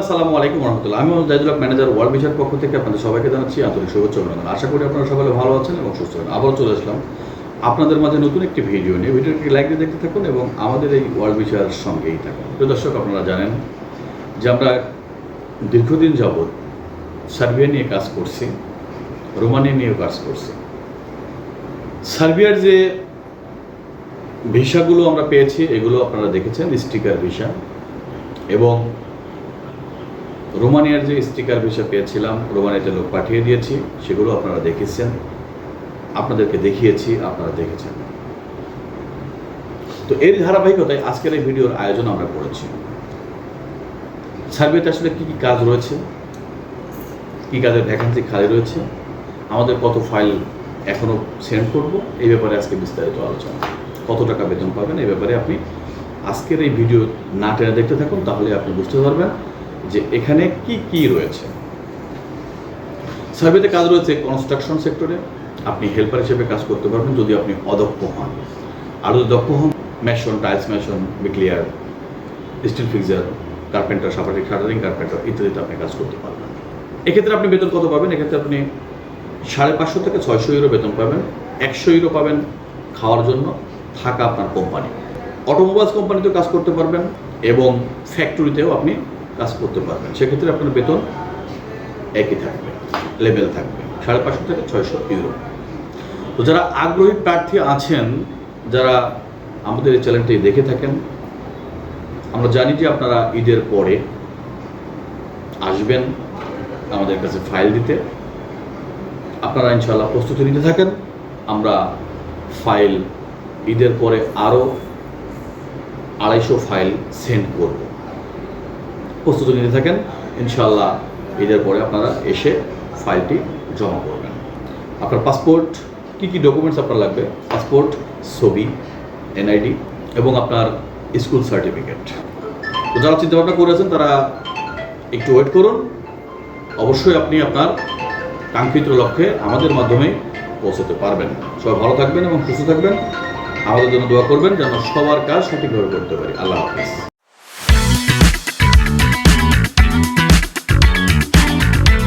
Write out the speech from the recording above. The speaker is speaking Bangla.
আসসালামু আলাইকুম রহমতুল্লাহ। আমি মোহাম্মদ জাহিদুল হক ম্যানেজার ওয়ার্ল্ড ভিসার পক্ষ থেকে আপনাদের সবাইকে জানাচ্ছি আন্তরিক শুভেচ্ছা অভিনন্দন। আশা করি আপনারা সকলে ভালো আছেন এবং সুস্থ আছেন। আবারও চলে আসলাম আপনাদের মাঝে নতুন একটি ভিডিও নিয়ে। ভিডিওটি লাইক দিয়ে দেখতে থাকুন এবং আমাদের এই ওয়ার্ল্ড ভিসার সঙ্গেই থাকুন। প্রিয় দর্শক, আপনারা জানেন যে আমরা দীর্ঘদিন যাবৎ সার্বিয়া নিয়ে কাজ করছি, রোমানিয়া নিয়েও কাজ করছি। সার্বিয়ার যে ভিসাগুলো আমরা পেয়েছি, এগুলো আপনারা দেখেছেন, স্টিকার ভিসা। এবং রোমানিয়ার যে স্টিকার ভিসা পেয়েছিলাম, রোমানিয়াতে লোক পাঠিয়ে দিয়েছি, সেগুলো আপনারা দেখেছেন। আপনাদেরকে দেখিয়েছি, আপনারা দেখেছেন। তো এর ধারাবাহিকতায় আজকের এই ভিডিওর আয়োজন আমরা করেছি। সার্ভেতে আসলে কী কী কাজ রয়েছে? কী কাজের ভ্যাকান্সি খালি রয়েছে? আমাদের কত ফাইল এখনও সেন্ড করব? এই ব্যাপারে আজকে বিস্তারিত আলোচনা। কত টাকা বেতন পাবেন? এই ব্যাপারে আপনি আজকের এই ভিডিও না টেনে দেখতে থাকুন, তাহলে আপনি বুঝতে পারবেন। যে এখানে কি কি রয়েছে? সার্ভেতে কাজ রয়েছে কনস্ট্রাকশন সেক্টরে আপনি হেল্পার হিসেবে কাজ করতে পারবেন যদি আপনি অদক্ষ হন। আরও যদি দক্ষ হন মেশন টাইলস মেশন বিক্লিয়ার স্টিল ফিক্সার কার্পেন্টার সাপারি শাটারিং কার্পেন্টার ইত্যাদিতে আপনি কাজ করতে পারবেন। এক্ষেত্রে আপনি বেতন কত পাবেন? এক্ষেত্রে আপনি সাড়ে পাঁচশো থেকে ছয়শো ইউরো বেতন পাবেন। একশো ইউরো পাবেন খাওয়ার জন্য থাকা আপনার কোম্পানি অটোমোবাইলস কোম্পানিতেও কাজ করতে পারবেন এবং ফ্যাক্টরিতেও আপনি কাজ করতে পারবেন। সেক্ষেত্রে আপনার বেতন একই থাকবে, লেভেল থাকবে, সাড়ে পাঁচশো থেকে ছয়শো ইউরো। তো যারা আগ্রহী প্রার্থী আছেন, যারা আমাদের এই চ্যানেলটি দেখে থাকেন, আমরা জানি যে আপনারা ঈদের পরে আসবেন আমাদের কাছে ফাইল দিতে। আপনারা ইনশাল্লাহ প্রস্তুতি নিতে থাকেন। আমরা ফাইল ঈদের পরে আরও আড়াইশো ফাইল সেন্ড করব। প্রস্তুতি নিতে থাকেন। ইনশাল্লাহ ঈদের পরে আপনারা এসে ফাইলটি জমা করবেন। আপনার পাসপোর্ট, কী কী ডকুমেন্টস আপনার লাগবে? পাসপোর্ট, ছবি, এনআইডি এবং আপনার স্কুল সার্টিফিকেট। তো যারা চিন্তাভাবনা করেছেন তারা একটু ওয়েট করুন। অবশ্যই আপনি আপনার কাঙ্ক্ষিত লক্ষ্যে আমাদের মাধ্যমে পৌঁছতে পারবেন। সবাই ভালো থাকবেন এবং সুস্থ থাকবেন। আমাদের জন্য দোয়া করবেন যেন সবার কাজ সঠিকভাবে করতে পারি। আল্লাহ হাফিজ।